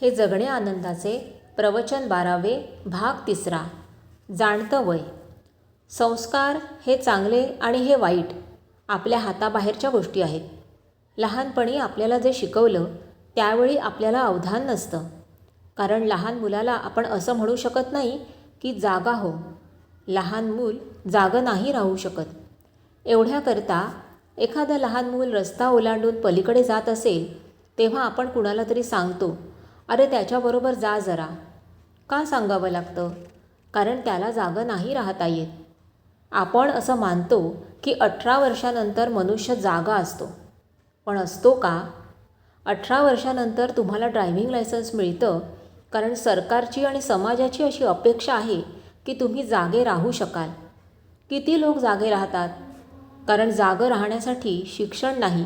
हे जगणे आनंदाचे प्रवचन बारावे भाग तिसरा. जाणतं वय. संस्कार हे चांगले आणि हे वाईट आपल्या हाताबाहेरच्या गोष्टी आहेत. लहानपणी आपल्याला जे शिकवलं त्यावेळी आपल्याला अवधान नसतं. कारण लहान मुलाला आपण असं म्हणू शकत नाही की जागा हो. लहान मूल जागं नाही राहू शकत. एवढ्याकरता एखादं लहान मूल रस्ता ओलांडून पलीकडे जात असेल तेव्हा आपण कुणाला तरी सांगतो अरे त्याच्याबरोबर जा जरा. का सांगावं लागतं? कारण त्याला जागं नाही राहता येत. आपण असं मानतो की अठरा वर्षानंतर मनुष्य जागा असतो. पण असतो का? अठरा वर्षानंतर तुम्हाला ड्रायव्हिंग लायसन्स मिळतं कारण सरकारची आणि समाजाची अशी अपेक्षा आहे की तुम्ही जागे राहू शकाल. किती लोक जागे राहतात? कारण जागं राहण्यासाठी शिक्षण नाही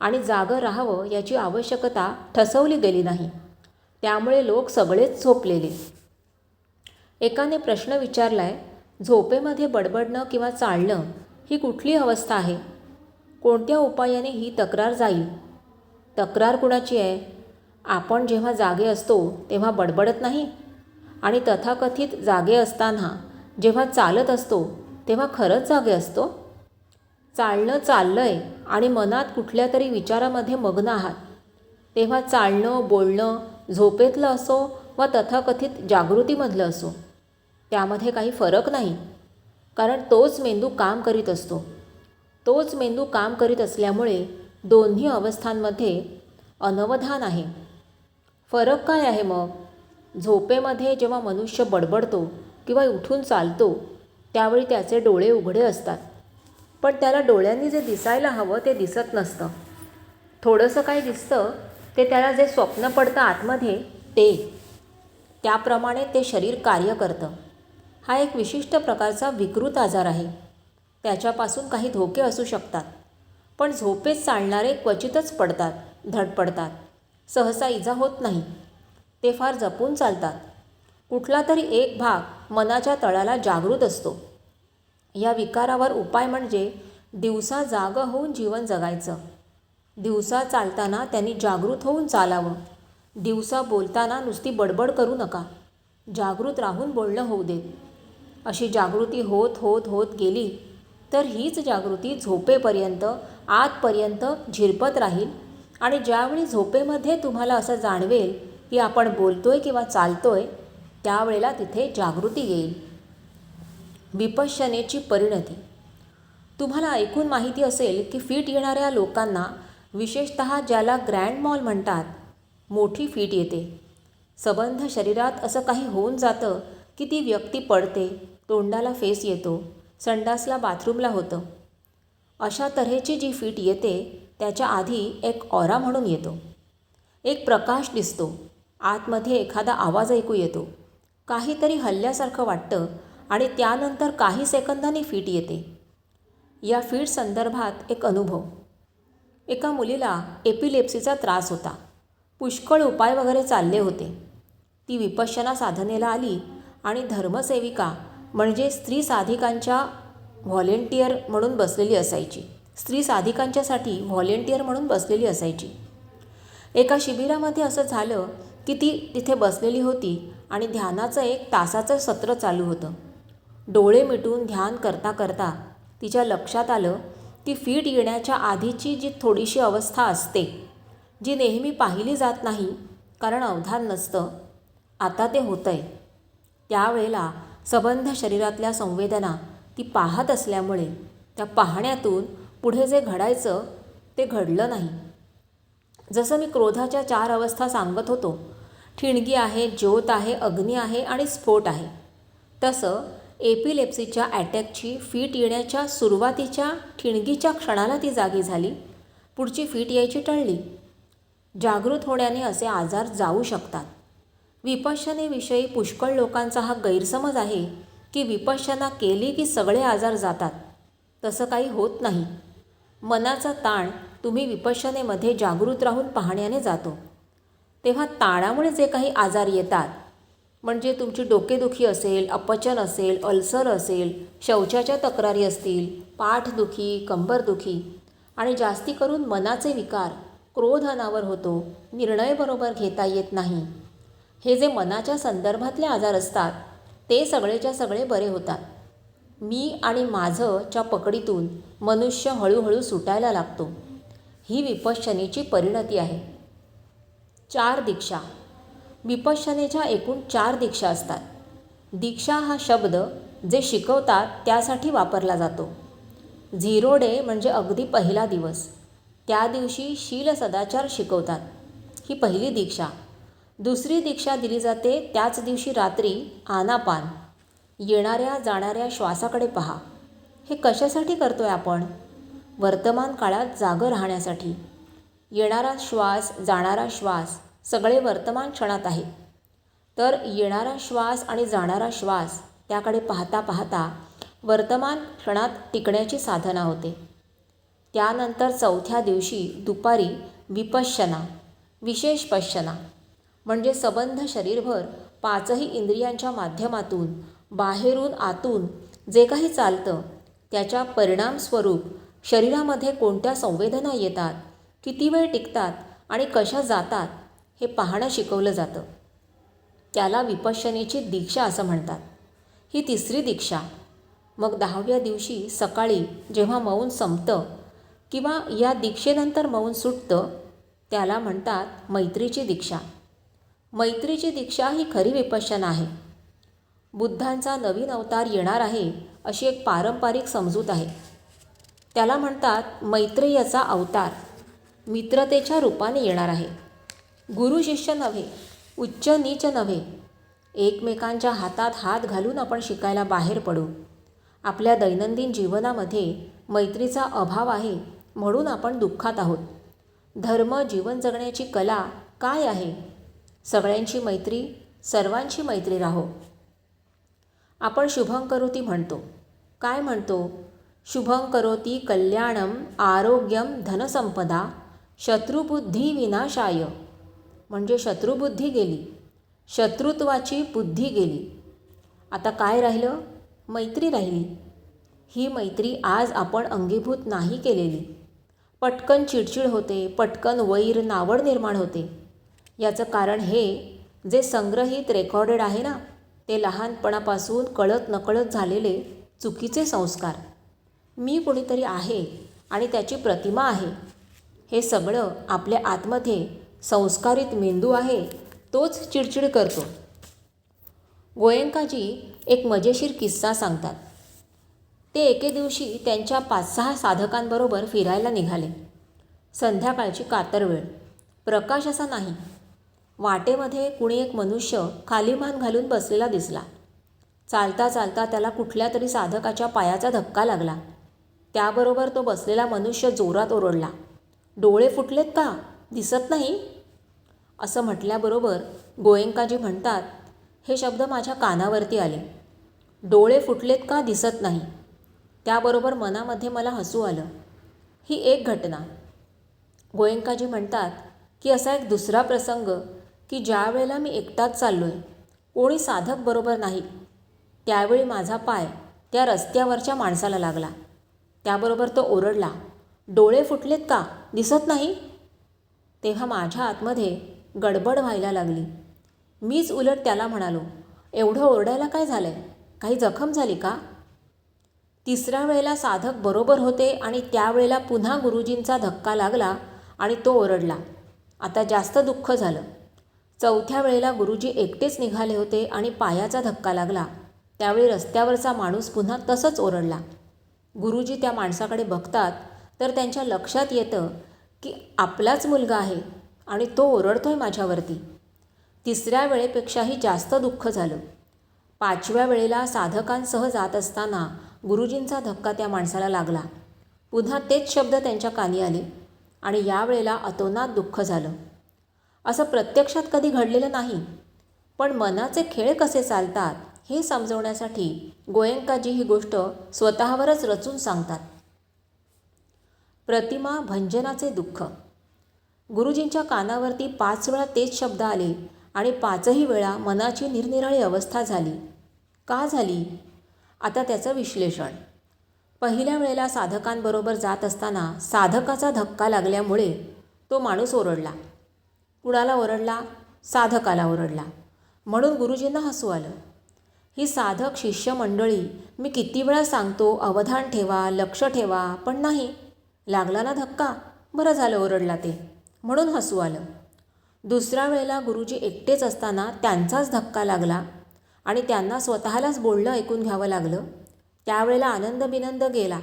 आणि जागं राहावं याची आवश्यकता ठसवली गेली नाही. त्यामुळे लोक सगळेच झोपलेले. एकाने प्रश्न विचारला आहे झोपेमध्ये बडबडणं किंवा चालणं ही कुठली अवस्था आहे? कोणत्या उपायाने ही तक्रार जाईल? तक्रार कुणाची आहे? आपण जेव्हा जागे असतो तेव्हा बडबडत नाही? आणि तथाकथित जागे असताना जेव्हा चालत असतो तेव्हा खरंच जागे असतो? चालणं चाललं आहे आणि मनात कुठल्या तरी विचारामध्ये मग्न आहात. तेव्हा चालणं बोलणं झोपेतलं असो वा तथाकथित जागृतीमधलं असो त्यामध्ये काही फरक नाही. कारण तोच मेंदू काम करीत असतो. तोच मेंदू काम करीत असल्यामुळे दोन्ही अवस्थांमध्ये अनवधान आहे. फरक काय आहे मग? झोपेमध्ये जेव्हा मनुष्य बडबडतो किंवा उठून चालतो त्यावेळी त्याचे डोळे उघडे असतात. पण त्याला डोळ्यांनी जे दिसायला हवं ते दिसत नसतं. थोडंसं काय दिसतं? ते त्याला जे स्वप्न पडतं आतमध्ये ते. त्याप्रमाणे ते शरीर कार्य करतं. हा एक विशिष्ट प्रकारचा विकृत आजार आहे. त्याच्यापासून काही धोके असू शकतात. पण झोपेत चालणारे क्वचितच पडतात धडपडतात. सहसा इजा होत नाही. ते फार जपून चालतात. कुठला तरी एक भाग मनाच्या तळाला जागृत असतो. या विकारावर उपाय म्हणजे दिवसा जागं होऊन जीवन जगायचं. दिवसा चालताना त्यांनी जागृत होऊन चालावं. दिवसा बोलताना नुसती बडबड करू नका. जागृत राहून बोलणं होऊ देत अशी जागृती होत होत होत गेली तर हीच जागृती झोपेपर्यंत आतपर्यंत झिरपत राहील. आणि ज्यावेळी झोपेमध्ये तुम्हाला असं जाणवेल की आपण बोलतोय किंवा चालतोय त्यावेळेला तिथे जागृती येईल. विपश्यनेची परिणती. तुम्हाला ऐकून माहिती असेल की फिट येणाऱ्या लोकांना विशेषत ज्याला ग्रँड मॉल म्हणतात मोठी फिट येते. सबंध शरीरात असं काही होऊन जातं की ती व्यक्ती पडते तोंडाला फेस येतो संडासला बाथरूमला होतं. अशा तऱ्हेची जी फिट येते त्याच्या आधी एक ऑरा म्हणून येतो. एक प्रकाश दिसतो. आतमध्ये एखादा आवाज ऐकू येतो. काहीतरी हल्ल्यासारखं वाटतं आणि त्यानंतर काही सेकंदांनी फिट येते. या फीट संदर्भात एक अनुभव. एका मुलीला एपिलेप्सीचा त्रास होता. पुष्कळ उपाय वगैरे चालले होते. ती विपश्यना साधनेला आली आणि धर्मसेविका म्हणजे स्त्री साधिकांच्या व्हॉलेंटियर म्हणून बसलेली असायची. स्त्री साधिकांच्यासाठी व्हॉलेंटियर म्हणून बसलेली असायची. एका शिबिरामध्ये असं झालं की ती तिथे बसलेली होती आणि ध्यानाचं एक तासाचं सत्र चालू होतं. डोळे मिटून ध्यान करता करता तिच्या लक्षात आलं ती फीट येण्याच्या आधीची जी थोडीशी अवस्था असते जी नेहमी पाहिली जात नाही कारण अवधान नसतं आता ते होतं आहे त्यावेळेला सबंध शरीरातल्या संवेदना ती पाहत असल्यामुळे त्या पाहण्यातून पुढे जे घडायचं ते घडलं नाही. जसं मी क्रोधाच्या चार अवस्था सांगत होतो ठिणगी आहे ज्योत आहे अग्नी आहे आणि स्फोट आहे. तसं एपिलेप्सीच्या अटॅकची फीट येण्याच्या सुरुवातीच्या ठिणगीच्या क्षणाला ती जागी झाली. पुढची फीट यायची टळली. जागृत होण्याने असे आजार जाऊ शकतात. विपश्यनेविषयी पुष्कळ लोकांचा हा गैरसमज आहे की विपश्यना केली की सगळे आजार जातात. तसं काही होत नाही. मनाचा ताण तुम्ही विपश्यनेमध्ये जागृत राहून पाहण्याने जातो. तेव्हा ताणामुळे जे काही आजार येतात म्हणजे तुमची डोकेदुखी असेल अपचन असेल अल्सर असेल शौचाच्या तक्रारी असतील पाठदुखी कंबरदुखी आणि जास्ती करून मनाचे विकार क्रोध अनावर होतो निर्णय बरोबर घेता येत नाही. हे जे मनाच्या संदर्भातले आजार असतात ते सगळेच्या सगळे बरे होतात. मी आणि माझंच्या पकडीतून मनुष्य हळूहळू सुटायला लागतो. ही विपश्चनीची परिणती आहे. चार दीक्षा. विपश्यनेच्या एकूण चार दीक्षा असतात. दीक्षा हा शब्द जे शिकवतात त्यासाठी वापरला जातो. झिरो डे म्हणजे अगदी पहिला दिवस. त्या दिवशी शील सदाचार शिकवतात. ही पहिली दीक्षा. दुसरी दीक्षा दिली जाते त्याच दिवशी रात्री आनापान. येणाऱ्या जाणाऱ्या श्वासाकडे पहा. हे कशासाठी करतो आहे आपण? वर्तमान काळात जागं राहण्यासाठी. येणारा श्वास जाणारा श्वास. सगळे वर्तमान क्षणात आहे. तर येणारा श्वास आणि जाणारा श्वास त्याकडे पाहता पाहता वर्तमान क्षणात टिकण्याची साधना होते. त्यानंतर चौथ्या दिवशी दुपारी विपश्यना विशेष पश्यना म्हणजे सबंध शरीरभर पाचही इंद्रियांच्या माध्यमातून बाहेरून आतून जे काही चालतं त्याच्या परिणामस्वरूप शरीरामध्ये कोणत्या संवेदना येतात किती वेळ टिकतात आणि कशा जातात हे पाहणं शिकवलं जातं. त्याला विपश्यनेची दीक्षा असं म्हणतात. ही तिसरी दीक्षा. मग दहाव्या दिवशी सकाळी जेव्हा मौन संपतं किंवा या दीक्षेनंतर मौन सुटतं त्याला म्हणतात मैत्रीची दीक्षा. मैत्रीची दीक्षा ही खरी विपश्यना आहे. बुद्धांचा नवीन अवतार येणार आहे अशी एक पारंपरिक समजूत आहे. त्याला म्हणतात मैत्रेयाचा अवतार. मित्रतेच्या रूपाने येणार आहे. गुरु शिष्य नव्हे उच्च नीच नव्हे. एकमेकांच्या हातात हात घालून आपण शिकायला बाहेर पडू. आपल्या दैनंदिन जीवनामध्ये मैत्रीचा अभाव आहे म्हणून आपण दुःखात आहोत. धर्म जीवन जगण्याची कला काय आहे? सगळ्यांची मैत्री सर्वांची मैत्री राहो. आपण शुभं करोती म्हणतो. काय म्हणतो? शुभं करोती कल्याणम आरोग्यम धनसंपदा शत्रुबुद्धी विनाशाय. म्हणजे शत्रुबुद्धी गेली. शत्रुत्वाची बुद्धी गेली. आता काय राहिलं? मैत्री राहिली. ही मैत्री आज आपण अंगीभूत नाही केलेली. पटकन चिडचिड होते पटकन वैर नावड निर्माण होते. याचं कारण हे जे संग्रहित रेकॉर्डेड आहे ना ते लहानपणापासून कळत नकळत झालेले चुकीचे संस्कार. मी कोणीतरी आहे आणि त्याची प्रतिमा आहे. हे सगळं आपल्या आतमध्ये संस्कारित मेंदू आहे तोच चिडचिड करतो. गोयंकाजी एक मजेशीर किस्सा सांगतात. ते एके दिवशी त्यांच्या पाच सहा साधकांबरोबर फिरायला निघाले. संध्याकाळची कातर वेळ. प्रकाश असा नाही. वाटेमध्ये कुणी एक मनुष्य खाली मान घालून बसलेला दिसला. चालता चालता त्याला कुठल्या तरी साधकाच्या पायाचा धक्का लागला. त्याबरोबर तो बसलेला मनुष्य जोरात ओरडला. डोळे फुटलेत का? दिसत नाही? असं म्हटल्याबरोबर गोयंकाजी म्हणतात हे शब्द माझ्या कानावरती आले. डोळे फुटलेत का दिसत नाही. त्याबरोबर मनामध्ये मला हसू आलं. ही एक घटना. गोयंकाजी म्हणतात की असा एक दुसरा प्रसंग की ज्या वेळेला मी एकटाच चाललो आहे कोणी साधक बरोबर नाही. त्यावेळी माझा पाय त्या रस्त्यावरच्या माणसाला लागला. त्याबरोबर तो ओरडला डोळे फुटलेत का? दिसत नाही? तेव्हा माझ्या आतमध्ये गडबड व्हायला लागली. मीच उलट त्याला म्हणालो एवढं ओरडायला काय झालं आहे काही जखम झाली का? तिसऱ्या वेळेला साधक बरोबर होते आणि त्यावेळेला पुन्हा गुरुजींचा धक्का लागला आणि तो ओरडला. आता जास्त दुःख झालं. चौथ्या वेळेला गुरुजी एकटेच निघाले होते आणि पायाचा धक्का लागला. त्यावेळी रस्त्यावरचा माणूस पुन्हा तसंच ओरडला. गुरुजी त्या माणसाकडे बघतात तर त्यांच्या लक्षात येतं की आपलाच मुलगा आहे आणि तो ओरडतो आहे माझ्यावरती. तिसऱ्या वेळेपेक्षाही जास्त दुःख झालं. पाचव्या वेळेला साधकांसह जात असताना गुरुजींचा धक्का त्या माणसाला लागला. पुन्हा तेच शब्द त्यांच्या कानी आले आणि यावेळेला अतोनात दुःख झालं. असं प्रत्यक्षात कधी घडलेलं नाही पण मनाचे खेळ कसे चालतात हे समजवण्यासाठी गोयंकाजी ही गोष्ट स्वतःवरच रचून सांगतात. प्रतिमा भंजनाचे दुःख. गुरुजींच्या कानावरती पाच वेळा तेच शब्द आले आणि पाचही वेळा मनाची निरनिराळी अवस्था झाली. का झाली? आता त्याचं विश्लेषण. पहिल्या वेळेला साधकांबरोबर जात असताना साधकाचा धक्का लागल्यामुळे तो माणूस ओरडला. कुणाला ओरडला? साधकाला ओरडला. म्हणून गुरुजींना हसू आलं. ही साधक शिष्यमंडळी मी किती वेळा सांगतो अवधान ठेवा लक्ष ठेवा पण नाही. लागला ना धक्का. बरं झालं ओरडला ते. म्हणून हसू आलं. दुसऱ्या वेळेला गुरुजी एकटेच असताना त्यांचाच धक्का लागला आणि त्यांना स्वतःलाच बोलणं ऐकून घ्यावं लागलं. त्यावेळेला आनंद बिनंद गेला.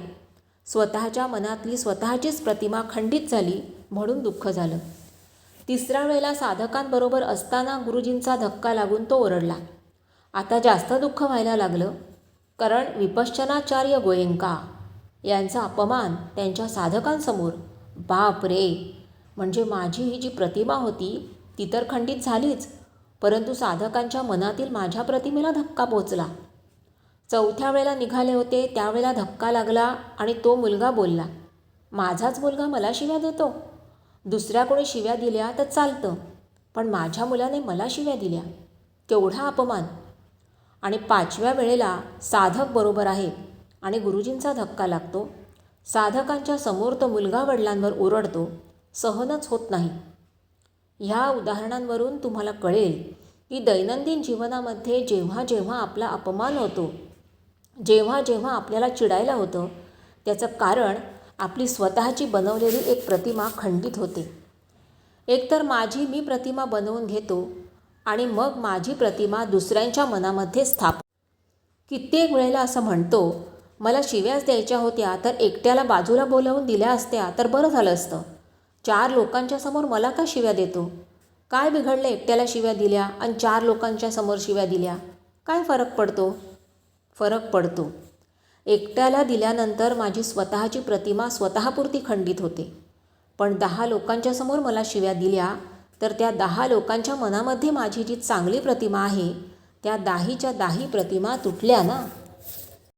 स्वतःच्या मनातली स्वतःचीच प्रतिमा खंडित झाली म्हणून दुःख झालं. तिसऱ्या वेळेला साधकांबरोबर असताना गुरुजींचा धक्का लागून तो ओरडला. आता जास्त दुःख व्हायला लागलं. कारण विपश्चनाचार्य गोयंका. यांचा अपमान त्यांच्या साधकांसमोर. बाप रे! म्हणजे माझी ही जी प्रतिमा होती ती तर खंडित झालीच परंतु साधकांच्या मनातील माझ्या प्रतिमेला धक्का पोचला. चौथ्या वेळेला निघाले होते त्यावेळेला धक्का लागला आणि तो मुलगा बोलला माझाच मुलगा मला शिव्या देतो. दुसऱ्या कोणी शिव्या दिल्या तर चालतं पण माझ्या मुलाने मला शिव्या दिल्या. केवढा अपमान. आणि पाचव्या वेळेला साधक बरोबर आहे. आणि गुरुजींचा धक्का लागतो. साधकांच्या समोर तो मुलगा वडिलांवर ओरडतो सहनच होत नाही. ह्या उदाहरणांवरून तुम्हाला कळेल की दैनंदिन जीवनामध्ये जेव्हा जेव्हा आपला अपमान होतो जेव्हा जेव्हा आपल्याला चिडायला होतं त्याचं कारण आपली स्वतःची बनवलेली एक प्रतिमा खंडित होते. एकतर माझी मी प्रतिमा बनवून घेतो आणि मग माझी प्रतिमा दुसऱ्यांच्या मनामध्ये स्थाप कित्येक वेळेला असं म्हणतो मला शिव्याच द्यायच्या होत्या तर एकट्याला बाजूला बोलावून दिल्या असत्या तर बरं झालं असतं. चार लोकांच्या समोर मला का शिव्या देतो? काय बिघडलं एकट्याला शिव्या दिल्या आणि चार लोकांच्या समोर शिव्या दिल्या? काय फरक पडतो? फरक पडतो. एकट्याला दिल्यानंतर माझी स्वतःची प्रतिमा स्वतःपुरती खंडित होते. पण दहा लोकांच्या समोर मला शिव्या दिल्या तर त्या दहा लोकांच्या मनामध्ये माझी जी चांगली प्रतिमा आहे त्या दाहीच्या दाही प्रतिमा तुटल्या ना?